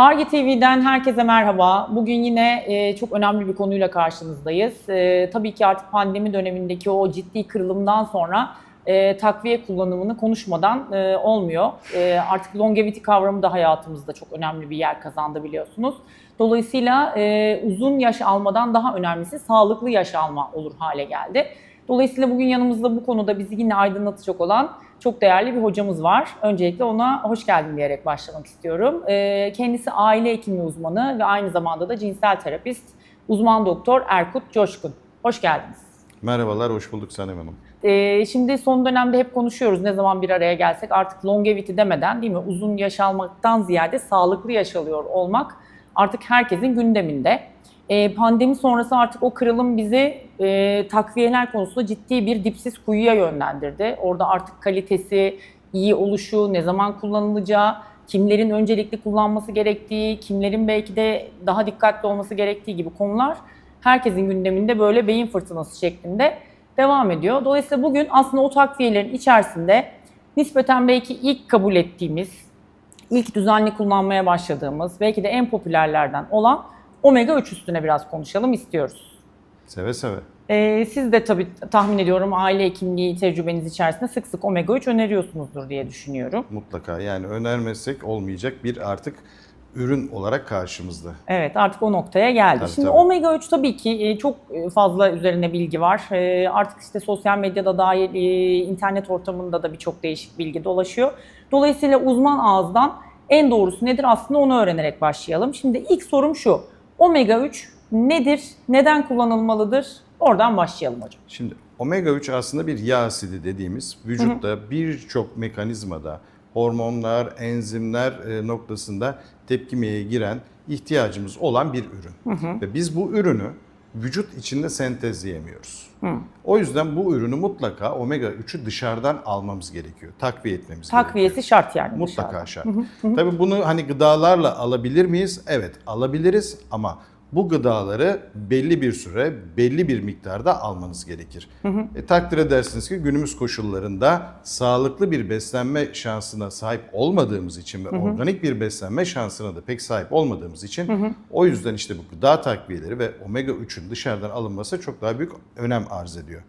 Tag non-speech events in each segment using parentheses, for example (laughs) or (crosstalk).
Arge TV'den herkese merhaba. Bugün yine e, çok önemli bir konuyla karşınızdayız. E, tabii ki artık pandemi dönemindeki o ciddi kırılımdan sonra e, takviye kullanımını konuşmadan e, olmuyor. E, artık longevity kavramı da hayatımızda çok önemli bir yer kazandı biliyorsunuz. Dolayısıyla e, uzun yaş almadan daha önemlisi sağlıklı yaş alma olur hale geldi. Dolayısıyla bugün yanımızda bu konuda bizi yine aydınlatacak olan çok değerli bir hocamız var. Öncelikle ona hoş geldin diyerek başlamak istiyorum. Ee, Kendisi aile hekimi uzmanı ve aynı zamanda da cinsel terapist, uzman doktor Erkut Coşkun. Hoş geldiniz. Merhabalar, hoş bulduk Sanem Hanım. Ee, Şimdi son dönemde hep konuşuyoruz ne zaman bir araya gelsek artık longevity demeden değil mi uzun yaş almaktan ziyade sağlıklı yaş alıyor olmak artık herkesin gündeminde. Ee, Pandemi sonrası artık o kırılım bizi e, takviyeler konusunda ciddi bir dipsiz kuyuya yönlendirdi. Orada artık kalitesi, iyi oluşu, ne zaman kullanılacağı, kimlerin öncelikli kullanması gerektiği, kimlerin belki de daha dikkatli olması gerektiği gibi konular herkesin gündeminde böyle beyin fırtınası şeklinde devam ediyor. Dolayısıyla bugün aslında o takviyelerin içerisinde nispeten belki ilk kabul ettiğimiz, ilk düzenli kullanmaya başladığımız, belki de en popülerlerden olan omega 3 üstüne biraz konuşalım istiyoruz. Seve seve. Ee, siz de tabii tahmin ediyorum aile hekimliği tecrübeniz içerisinde sık sık omega 3 öneriyorsunuzdur diye düşünüyorum. Mutlaka yani önermezsek olmayacak bir artık ürün olarak karşımızda. Evet artık o noktaya geldi. Tabii, Şimdi tabii. omega 3 tabii ki e, çok fazla üzerine bilgi var. E, Artık işte sosyal medyada dahil e, internet ortamında da birçok değişik bilgi dolaşıyor. Dolayısıyla uzman ağızdan en doğrusu nedir aslında onu öğrenerek başlayalım. Şimdi ilk sorum şu. Omega 3 nedir? Neden kullanılmalıdır? Oradan başlayalım hocam. Şimdi omega 3 aslında bir yağ asidi dediğimiz vücutta birçok mekanizmada hormonlar, enzimler e, noktasında tepkimeye giren ihtiyacımız olan bir ürün. Ve biz bu ürünü vücut içinde sentezleyemiyoruz. O yüzden bu ürünü mutlaka omega 3'ü dışarıdan almamız gerekiyor. Takviye etmemiz gerekiyor. Takviyesi şart yani. Mutlaka dışarıda. şart. Tabii bunu hani gıdalarla alabilir miyiz? Evet alabiliriz ama bu gıdaları belli bir süre, belli bir miktarda almanız gerekir. E, takdir edersiniz ki günümüz koşullarında sağlıklı bir beslenme şansına sahip olmadığımız için ve organik bir beslenme şansına da pek sahip olmadığımız için o yüzden işte bu gıda takviyeleri ve omega 3'ün dışarıdan alınması çok daha büyük önem arz ediyor.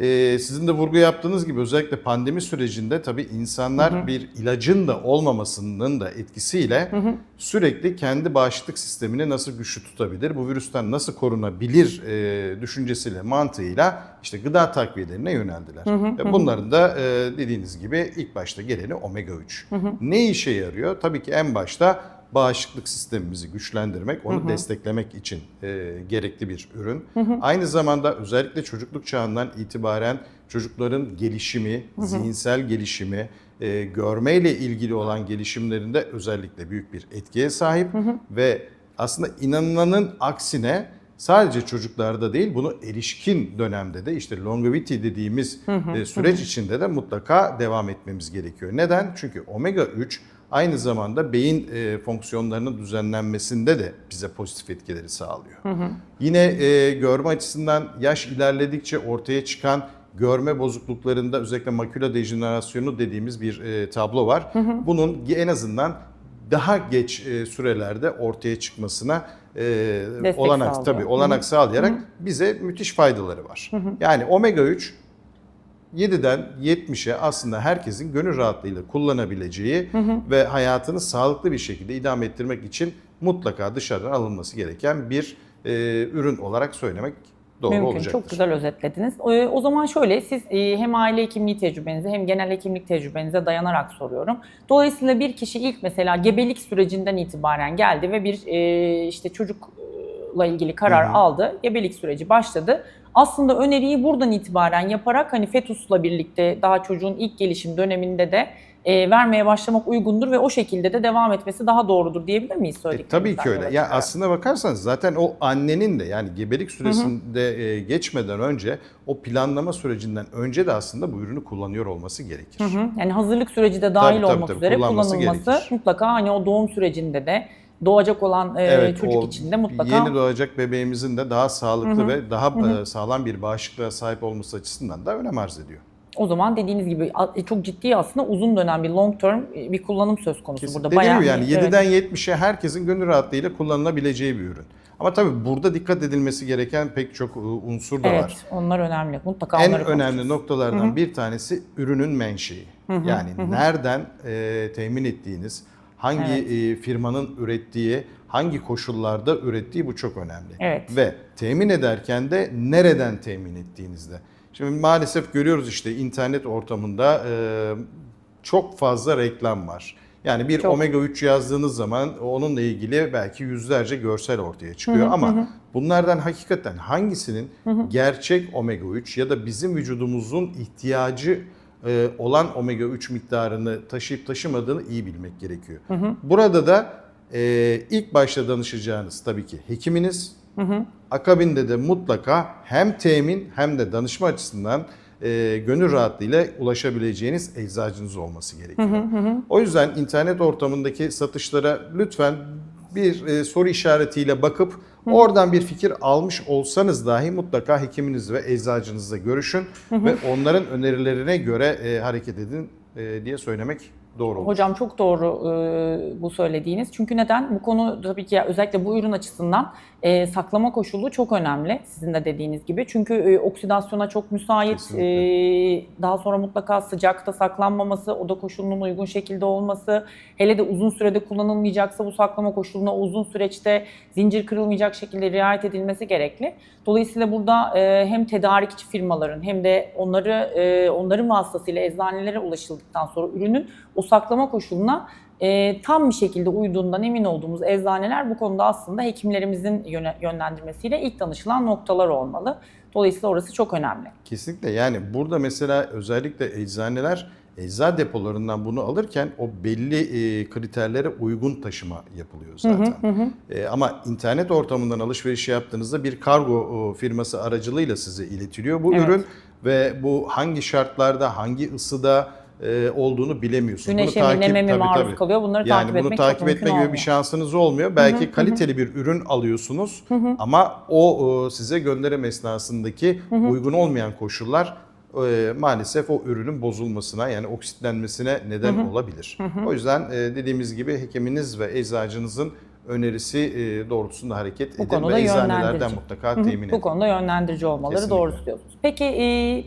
Ee, sizin de vurgu yaptığınız gibi özellikle pandemi sürecinde tabii insanlar bir ilacın da olmamasının da etkisiyle sürekli kendi bağışıklık sistemini nasıl güçlü tutabilir, bu virüsten nasıl korunabilir e, düşüncesiyle, mantığıyla işte gıda takviyelerine yöneldiler. Ve bunların da e, dediğiniz gibi ilk başta geleni omega 3. Ne işe yarıyor? Tabii ki en başta bağışıklık sistemimizi güçlendirmek, onu desteklemek için e, gerekli bir ürün. Aynı zamanda özellikle çocukluk çağından itibaren çocukların gelişimi, zihinsel gelişimi, e, görmeyle ilgili olan gelişimlerinde özellikle büyük bir etkiye sahip ve aslında inanılanın aksine sadece çocuklarda değil bunu erişkin dönemde de işte longevity dediğimiz e, süreç içinde de mutlaka devam etmemiz gerekiyor. Neden? Çünkü omega 3 aynı zamanda beyin e, fonksiyonlarının düzenlenmesinde de bize pozitif etkileri sağlıyor. Yine e, görme açısından yaş ilerledikçe ortaya çıkan görme bozukluklarında özellikle makula dejenerasyonu dediğimiz bir e, tablo var. Bunun en azından daha geç e, sürelerde ortaya çıkmasına e, Destek olanak sağlıyor. tabii olanak sağlayarak bize müthiş faydaları var. Yani omega 3 7'den 70'e aslında herkesin gönül rahatlığıyla kullanabileceği ve hayatını sağlıklı bir şekilde idame ettirmek için mutlaka dışarıdan alınması gereken bir e, ürün olarak söylemek doğru Mümkün. olacaktır. Çok güzel özetlediniz. E, O zaman şöyle siz e, hem aile hekimliği tecrübenize hem genel hekimlik tecrübenize dayanarak soruyorum. Dolayısıyla bir kişi ilk mesela gebelik sürecinden itibaren geldi ve bir e, işte çocukla ilgili karar aldı. Gebelik süreci başladı. Aslında öneriyi buradan itibaren yaparak hani fetusla birlikte daha çocuğun ilk gelişim döneminde de e, vermeye başlamak uygundur ve o şekilde de devam etmesi daha doğrudur diyebilir miyiz E, tabii ki öyle. Ya aslına bakarsanız zaten o annenin de yani gebelik süresinde e, geçmeden önce o planlama sürecinden önce de aslında bu ürünü kullanıyor olması gerekir. Hı hı. Yani hazırlık süreci de dahil Tabii, tabii, olmak tabii. üzere Kullanması kullanılması gerekir. mutlaka hani o doğum sürecinde de doğacak olan e, çocuk o için de mutlaka yeni doğacak bebeğimizin de daha sağlıklı ve daha e, sağlam bir bağışıklığa sahip olması açısından da önem arz ediyor. O zaman dediğiniz gibi a- çok ciddi aslında uzun dönem bir long term e, bir kullanım söz konusu Kesin. burada. Dediğim Bayağı gibi yani evet. 7'den 70'e herkesin gönül rahatlığıyla kullanılabileceği bir ürün. Ama tabii burada dikkat edilmesi gereken pek çok e, unsur da Evet, var. onlar önemli. Mutlaka En önemli konuşuruz. noktalardan bir tanesi ürünün menşei. Yani nereden e, temin ettiğiniz, hangi Evet. firmanın ürettiği, hangi koşullarda ürettiği bu çok önemli. Evet. Ve temin ederken de nereden temin ettiğinizde. Şimdi maalesef görüyoruz işte internet ortamında çok fazla reklam var. Yani bir Çok. omega 3 yazdığınız zaman onunla ilgili belki yüzlerce görsel ortaya çıkıyor ama bunlardan hakikaten hangisinin gerçek omega 3 ya da bizim vücudumuzun ihtiyacı olan omega 3 miktarını taşıyıp taşımadığını iyi bilmek gerekiyor. Burada da e, ilk başta danışacağınız tabii ki hekiminiz. Akabinde de mutlaka hem temin hem de danışma açısından e, gönül rahatlığıyla ulaşabileceğiniz eczacınız olması gerekiyor. O yüzden internet ortamındaki satışlara lütfen bir e, soru işaretiyle bakıp oradan bir fikir almış olsanız dahi mutlaka hekiminizle ve eczacınızla görüşün ve onların önerilerine göre e, hareket edin e, diye söylemek doğru olur. Hocam çok doğru e, bu söylediğiniz. Çünkü neden? Bu konu tabii ki özellikle bu ürün açısından e, saklama koşulu çok önemli. Sizin de dediğiniz gibi. Çünkü e, oksidasyona çok müsait. Kesinlikle. e, daha sonra mutlaka sıcakta saklanmaması, oda koşulunun uygun şekilde olması. Hele de uzun sürede kullanılmayacaksa bu saklama koşuluna uzun süreçte zincir kırılmayacak şekilde riayet edilmesi gerekli. Dolayısıyla burada e, hem tedarikçi firmaların hem de onları e, onların vasıtasıyla eczanelere ulaşıldıktan sonra ürünün o saklama koşuluna e, tam bir şekilde uyduğundan emin olduğumuz eczaneler bu konuda aslında hekimlerimizin yönlendirmesiyle ilk danışılan noktalar olmalı. Dolayısıyla orası çok önemli. Kesinlikle yani burada mesela özellikle eczaneler ecza depolarından bunu alırken o belli e, kriterlere uygun taşıma yapılıyor zaten. E, ama internet ortamından alışveriş yaptığınızda bir kargo o, firması aracılığıyla size iletiliyor bu Evet. ürün ve bu hangi şartlarda, hangi ısıda e, olduğunu bilemiyorsunuz. Güneşe mi, neme mi tabii, maruz tabii. kalıyor bunları Yani takip bunu etmek takip etme gibi bir olmuyor. şansınız olmuyor. Belki kaliteli bir ürün alıyorsunuz ama o e, size gönderim esnasındaki uygun olmayan koşullar e, maalesef o ürünün bozulmasına yani oksitlenmesine neden olabilir. O yüzden e, dediğimiz gibi hekiminiz ve eczacınızın önerisi e, doğrultusunda hareket Bu edin ve eczanelerden mutlaka Hı hı, temin edin. Bu konuda yönlendirici olmaları Kesinlikle. doğru diyorsunuz. Peki e,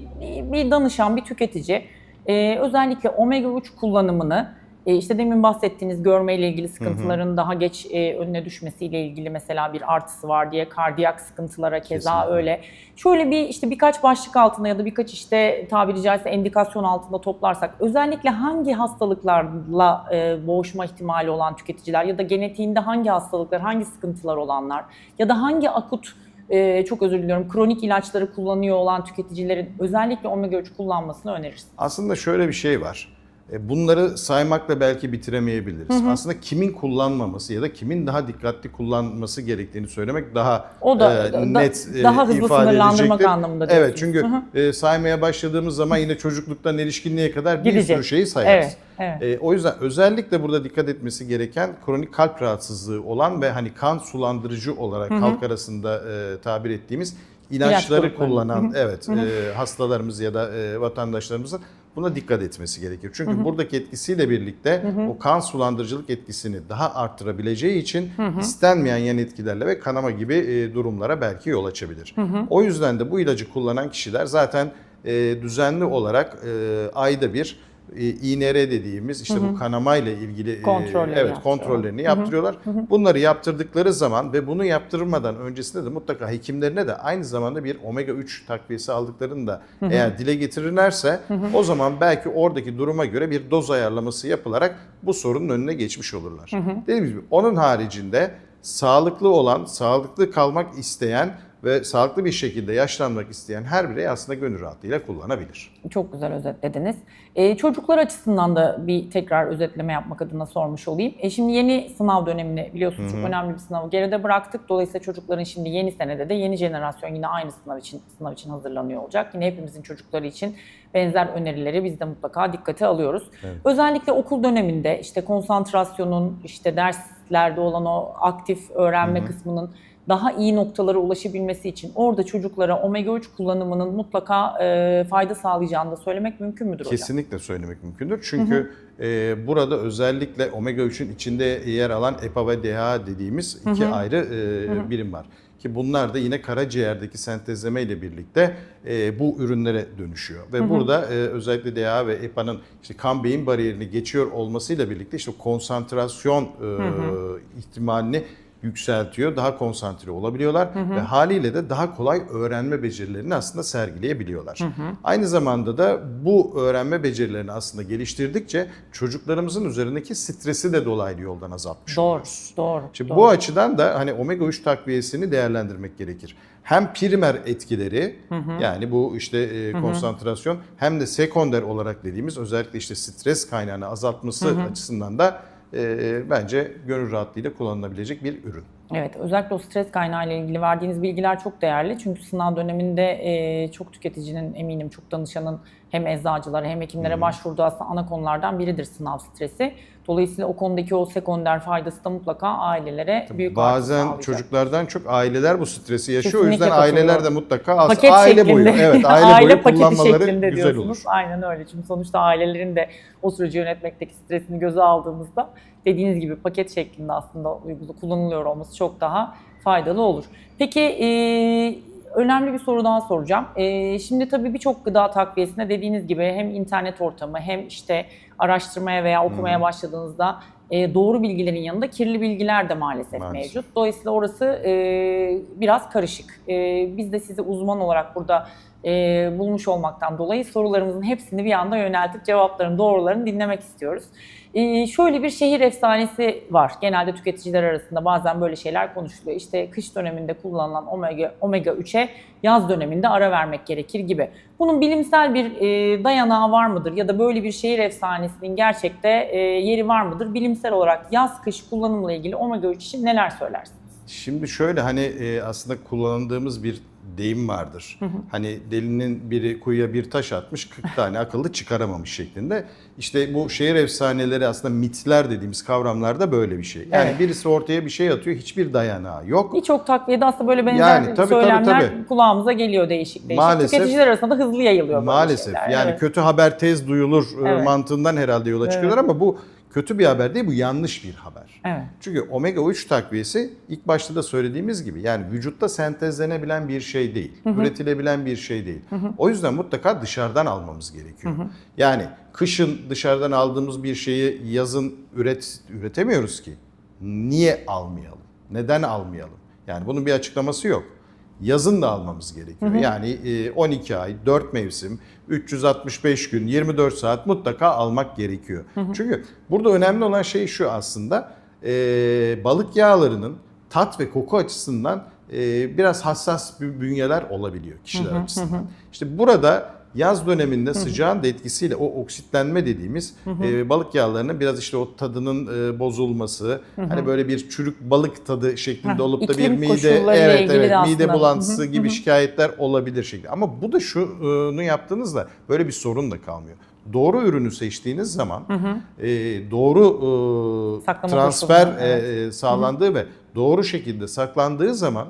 bir danışan, bir tüketici e, özellikle omega 3 kullanımını e, işte demin bahsettiğiniz görmeyle ilgili sıkıntıların daha geç e, önüne düşmesiyle ilgili mesela bir artısı var diye kardiyak sıkıntılara keza Kesinlikle. öyle. Şöyle bir işte birkaç başlık altında ya da birkaç işte tabiri caizse endikasyon altında toplarsak özellikle hangi hastalıklarla e, boğuşma ihtimali olan tüketiciler ya da genetiğinde hangi hastalıklar, hangi sıkıntılar olanlar ya da hangi akut e, çok özür diliyorum kronik ilaçları kullanıyor olan tüketicilerin özellikle omega 3 kullanmasını önerirsin. Aslında şöyle bir şey var. E, Bunları saymakla belki bitiremeyebiliriz. Aslında kimin kullanmaması ya da kimin daha dikkatli kullanması gerektiğini söylemek daha O da- e, da- net e, daha hızlı ifade sınırlandırmak anlamında Evet çünkü e, saymaya başladığımız zaman yine çocukluktan erişkinliğe kadar bir Gidecek. sürü şeyi sayarız. Evet, evet. E, o yüzden özellikle burada dikkat etmesi gereken kronik kalp rahatsızlığı olan ve hani kan sulandırıcı olarak halk arasında e, tabir ettiğimiz ilaçları grupları. kullanan evet e, hastalarımız ya da e, vatandaşlarımızın buna dikkat etmesi gerekir. Çünkü buradaki etkisiyle birlikte o kan sulandırıcılık etkisini daha arttırabileceği için istenmeyen yan etkilerle ve kanama gibi e, durumlara belki yol açabilir. O yüzden de bu ilacı kullanan kişiler zaten e, düzenli olarak e, ayda bir INR dediğimiz işte bu kanamayla ilgili e, Kontrolleri evet yaptırıyorlar. kontrollerini yaptırıyorlar. Bunları yaptırdıkları zaman ve bunu yaptırmadan öncesinde de mutlaka hekimlerine de aynı zamanda bir omega 3 takviyesi aldıklarını da eğer dile getirirlerse o zaman belki oradaki duruma göre bir doz ayarlaması yapılarak bu sorunun önüne geçmiş olurlar. Dediğim gibi onun haricinde sağlıklı olan, sağlıklı kalmak isteyen ve sağlıklı bir şekilde yaşlanmak isteyen her birey aslında gönül rahatlığıyla kullanabilir. Çok güzel özetlediniz. Ee, çocuklar açısından da bir tekrar özetleme yapmak adına sormuş olayım. E, şimdi yeni sınav dönemini biliyorsunuz çok önemli bir sınavı geride bıraktık. Dolayısıyla çocukların şimdi yeni senede de yeni jenerasyon yine aynı sınav için sınav için hazırlanıyor olacak. Yine hepimizin çocukları için benzer önerileri biz de mutlaka dikkate alıyoruz. Özellikle okul döneminde işte konsantrasyonun, işte ders asitlerde olan o aktif öğrenme kısmının daha iyi noktalara ulaşabilmesi için orada çocuklara omega 3 kullanımının mutlaka e, fayda sağlayacağını da söylemek mümkün müdür hocam? Kesinlikle söylemek mümkündür. Çünkü e, burada özellikle omega 3'ün içinde yer alan EPA ve DHA dediğimiz iki ayrı e, birim var. Ki bunlar da yine karaciğerdeki sentezleme ile birlikte e, bu ürünlere dönüşüyor. Ve burada e, özellikle DHA ve EPA'nın işte kan beyin bariyerini geçiyor olmasıyla birlikte işte konsantrasyon e, ihtimalini yükseltiyor. Daha konsantre olabiliyorlar ve haliyle de daha kolay öğrenme becerilerini aslında sergileyebiliyorlar. Aynı zamanda da bu öğrenme becerilerini aslında geliştirdikçe çocuklarımızın üzerindeki stresi de dolaylı yoldan azaltmış Doğru, oluyoruz. doğru. Şimdi doğru. bu açıdan da hani omega 3 takviyesini değerlendirmek gerekir. Hem primer etkileri yani bu işte e, konsantrasyon hem de sekonder olarak dediğimiz özellikle işte stres kaynağını azaltması açısından da e, bence gönül rahatlığıyla kullanılabilecek bir ürün. Evet, özellikle o stres kaynağı ile ilgili verdiğiniz bilgiler çok değerli. Çünkü sınav döneminde e, çok tüketicinin eminim çok danışanın hem eczacılara hem hekimlere başvurduğu aslında ana konulardan biridir sınav stresi. Dolayısıyla o konudaki o sekonder faydası da mutlaka ailelere büyük artı Bazen çocuklardan çok aileler bu stresi yaşıyor. o Kesinlikle yüzden aileler de mutlaka az, paket aile şeklinde. boyu evet (laughs) aile, boyu paketi kullanmaları şeklinde güzel diyorsunuz. olur. Aynen öyle. Çünkü sonuçta ailelerin de o süreci yönetmekteki stresini göze aldığımızda dediğiniz gibi paket şeklinde aslında kullanılıyor olması çok daha faydalı olur. Peki e, önemli bir soru daha soracağım. E, şimdi tabii birçok gıda takviyesinde dediğiniz gibi hem internet ortamı hem işte araştırmaya veya okumaya başladığınızda e, doğru bilgilerin yanında kirli bilgiler de maalesef, Maalesef. mevcut. Dolayısıyla orası e, biraz karışık. E, biz de sizi uzman olarak burada e, bulmuş olmaktan dolayı sorularımızın hepsini bir anda yöneltip cevapların doğrularını dinlemek istiyoruz. E, şöyle bir şehir efsanesi var. Genelde tüketiciler arasında bazen böyle şeyler konuşuluyor. İşte kış döneminde kullanılan omega, omega 3'e yaz döneminde ara vermek gerekir gibi. Bunun bilimsel bir e, dayanağı var mıdır? Ya da böyle bir şehir efsanesinin gerçekte e, yeri var mıdır? Bilimsel olarak yaz kış kullanımla ilgili omega 3 için neler söylersiniz? Şimdi şöyle hani e, aslında kullandığımız bir deyim vardır. Hani delinin biri kuyuya bir taş atmış 40 (laughs) tane akıllı çıkaramamış şeklinde. İşte bu şehir efsaneleri aslında mitler dediğimiz kavramlarda böyle bir şey. Yani Evet. birisi ortaya bir şey atıyor hiçbir dayanağı yok. Birçok takviyede aslında böyle benzer Yani tabii, tabii, söylemler tabii. kulağımıza geliyor değişik değişik. Maalesef- Tüketiciler arasında da hızlı yayılıyor böyle Maalesef şeyler. yani Evet. kötü haber tez duyulur e, Evet. mantığından herhalde yola çıkıyorlar ama bu kötü bir haber değil bu yanlış bir haber. Evet. Çünkü omega 3 takviyesi ilk başta da söylediğimiz gibi yani vücutta sentezlenebilen bir şey değil. Üretilebilen bir şey değil. O yüzden mutlaka dışarıdan almamız gerekiyor. Yani kışın dışarıdan aldığımız bir şeyi yazın üret üretemiyoruz ki. Niye almayalım? Neden almayalım? Yani bunun bir açıklaması yok. Yazın da almamız gerekiyor. Yani e, 12 ay, 4 mevsim, 365 gün, 24 saat mutlaka almak gerekiyor. Çünkü burada önemli olan şey şu aslında e, balık yağlarının tat ve koku açısından e, biraz hassas bünyeler olabiliyor kişiler açısından. İşte burada yaz döneminde sıcağın da etkisiyle o oksitlenme dediğimiz e, balık yağlarının biraz işte o tadının e, bozulması, hani böyle bir çürük balık tadı şeklinde olup da bir iklim mide koşullarıyla evet ilgili evet de mide aslında. bulantısı gibi şikayetler olabilir şekli. Ama bu da şunu yaptığınızda böyle bir sorun da kalmıyor. Doğru ürünü seçtiğiniz zaman e, doğru e, Saklama transfer koşulları, e, sağlandığı ve doğru şekilde saklandığı zaman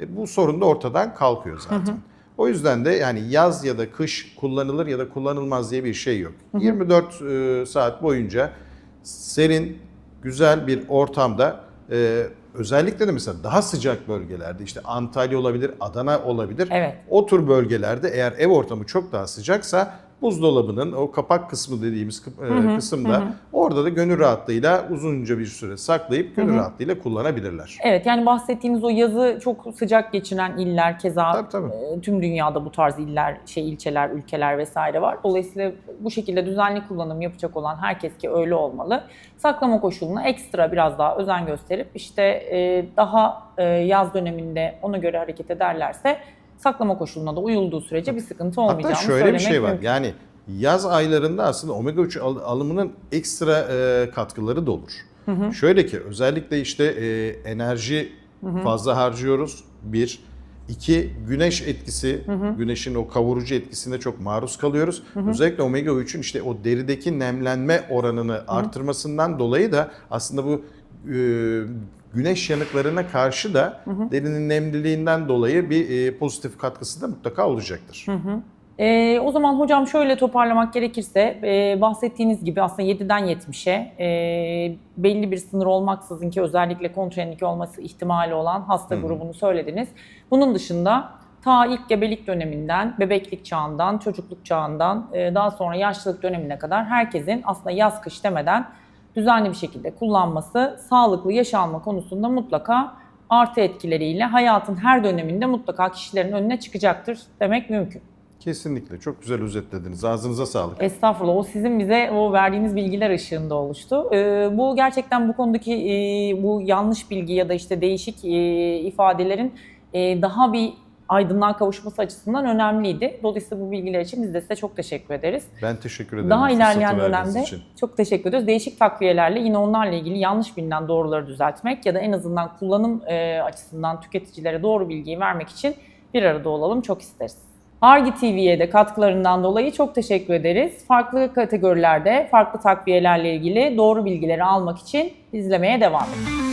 e, bu sorun da ortadan kalkıyor zaten. O yüzden de yani yaz ya da kış kullanılır ya da kullanılmaz diye bir şey yok. 24 e, saat boyunca serin, güzel bir ortamda e, özellikle de mesela daha sıcak bölgelerde işte Antalya olabilir, Adana olabilir. Evet. O tür bölgelerde eğer ev ortamı çok daha sıcaksa buzdolabının o kapak kısmı dediğimiz kı- e, kısımda orada da gönül rahatlığıyla uzunca bir süre saklayıp gönül rahatlığıyla kullanabilirler. Evet yani bahsettiğiniz o yazı çok sıcak geçiren iller keza Tabii, tabii. e, tüm dünyada bu tarz iller, şey ilçeler, ülkeler vesaire var. Dolayısıyla bu şekilde düzenli kullanım yapacak olan herkes ki öyle olmalı. Saklama koşuluna ekstra biraz daha özen gösterip işte e, daha e, yaz döneminde ona göre hareket ederlerse saklama koşuluna da uyulduğu sürece bir sıkıntı olmayacağını Hatta şöyle bir şey var. mümkün. Yani yaz aylarında aslında omega 3 al- alımının ekstra e, katkıları da olur. Şöyle ki özellikle işte e, enerji fazla harcıyoruz. Bir. İki, güneş etkisi, güneşin o kavurucu etkisine çok maruz kalıyoruz. Özellikle omega 3'ün işte o derideki nemlenme oranını artırmasından dolayı da aslında bu e, güneş yanıklarına karşı da derinin nemliliğinden dolayı bir e, pozitif katkısı da mutlaka olacaktır. Ee, o zaman hocam şöyle toparlamak gerekirse e, bahsettiğiniz gibi aslında 7'den 70'e e, belli bir sınır olmaksızın ki özellikle kontraindik olması ihtimali olan hasta grubunu söylediniz. Bunun dışında ta ilk gebelik döneminden, bebeklik çağından, çocukluk çağından e, daha sonra yaşlılık dönemine kadar herkesin aslında yaz kış demeden düzenli bir şekilde kullanması sağlıklı yaş alma konusunda mutlaka artı etkileriyle hayatın her döneminde mutlaka kişilerin önüne çıkacaktır demek mümkün. Kesinlikle çok güzel özetlediniz. Ağzınıza sağlık. Estağfurullah. O sizin bize o verdiğiniz bilgiler ışığında oluştu. Ee, bu gerçekten bu konudaki e, bu yanlış bilgi ya da işte değişik e, ifadelerin e, daha bir aydınlığa kavuşması açısından önemliydi. Dolayısıyla bu bilgiler için biz de size çok teşekkür ederiz. Ben teşekkür ederim. Daha ilerleyen dönemde için. çok teşekkür ediyoruz. Değişik takviyelerle yine onlarla ilgili yanlış bilinen doğruları düzeltmek ya da en azından kullanım e, açısından tüketicilere doğru bilgiyi vermek için bir arada olalım çok isteriz. Argi TV'ye de katkılarından dolayı çok teşekkür ederiz. Farklı kategorilerde, farklı takviyelerle ilgili doğru bilgileri almak için izlemeye devam edin.